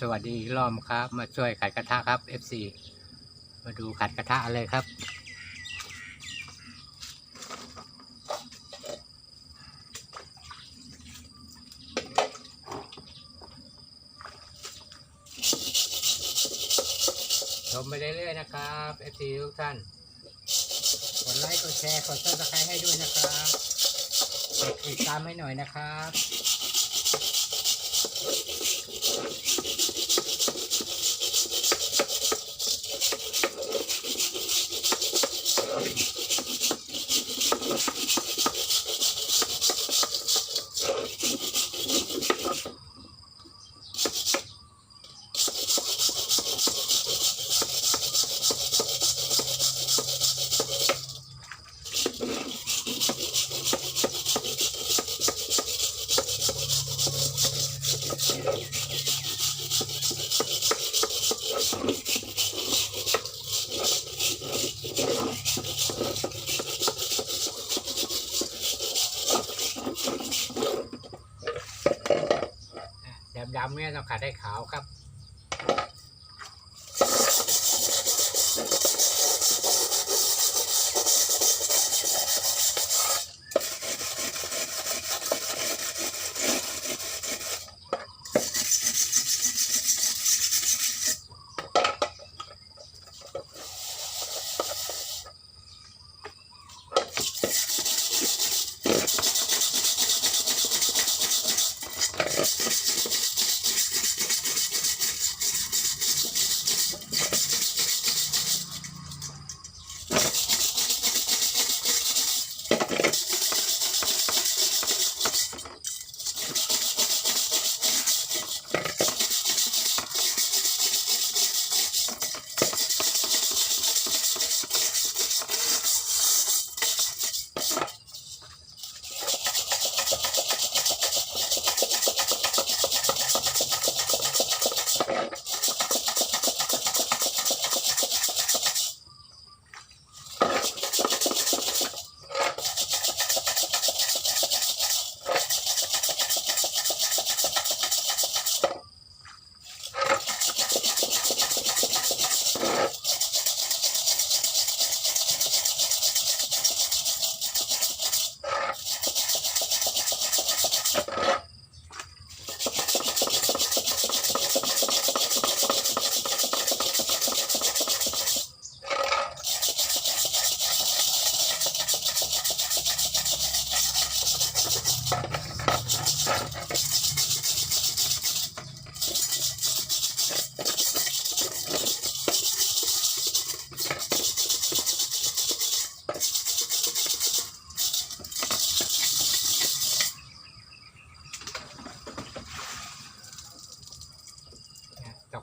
สวัสดีอีกรอบครับ มาช่วยขัดกระทะครับ FC มาดูขัดกระทะเลยครับ ชมไปเรื่อยๆนะครับ FC ทุกท่าน กดไลค์ กดแชร์ กดซับสไครต์ให้ด้วยนะครับกดติดตามให้หน่อยนะครับ ดำๆเนี่ยต้องขัดให้ขาวครับ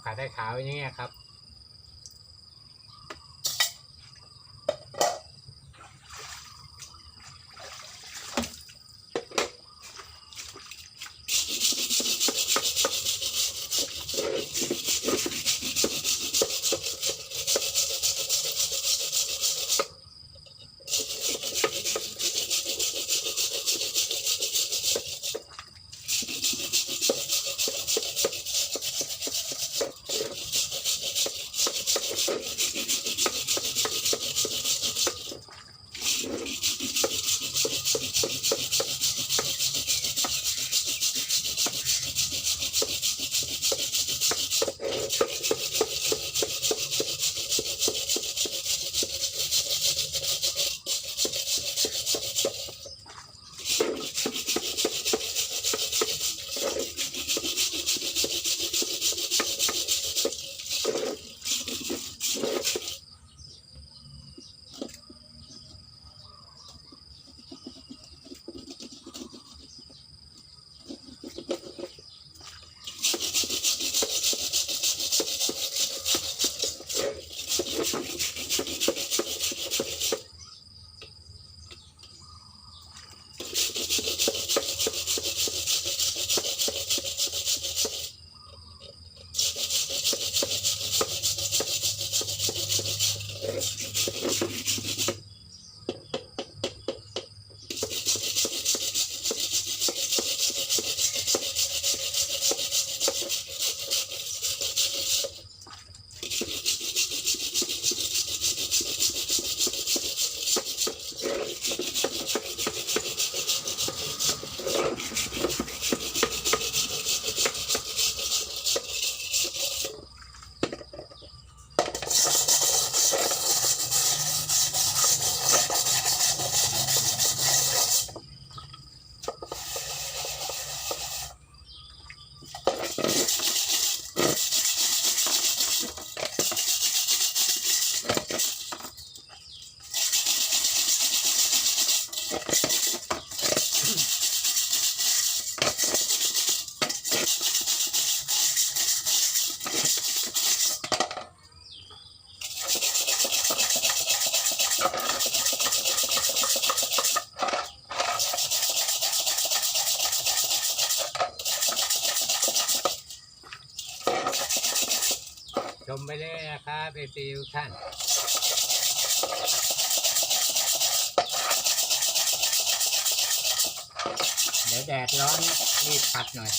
ต้องขัดให้ขาวอย่างเงี้ยครับ フフフ。 ชมไปเลยนะครับเอฟซีทุกท่าน ดี๋ยวแดดร้อนรีบผัดหน่อย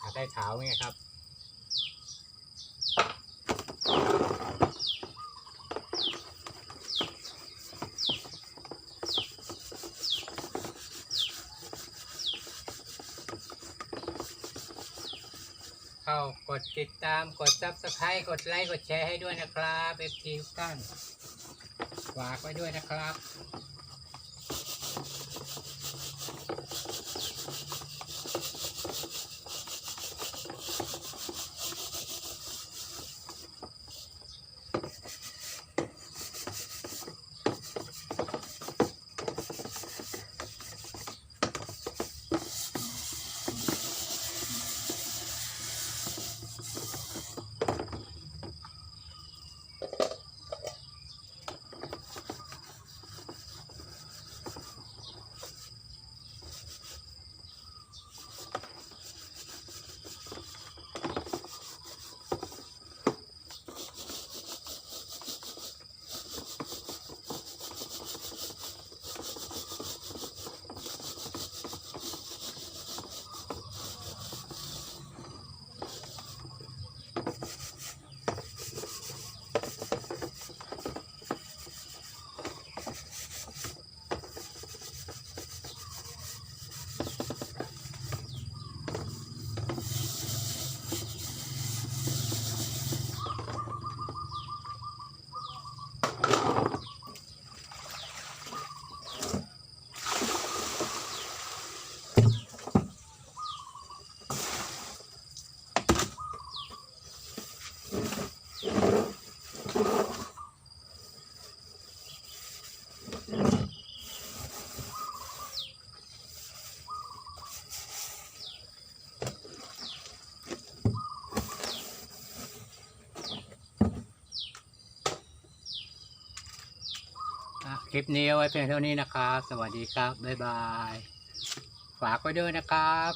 ผัดได้ขาวไงครับ เข้ากดติดตามกดซับสไครต์กดไลค์กดแชร์ให้ด้วยนะครับเอฟทีทุกท่านฝากไว้ด้วยนะครับ ลิปนี้เอาไว้เพียงเท่านี้นะครับ สวัสดีครับ บ๊ายบาย ฝากไว้ด้วยนะครับ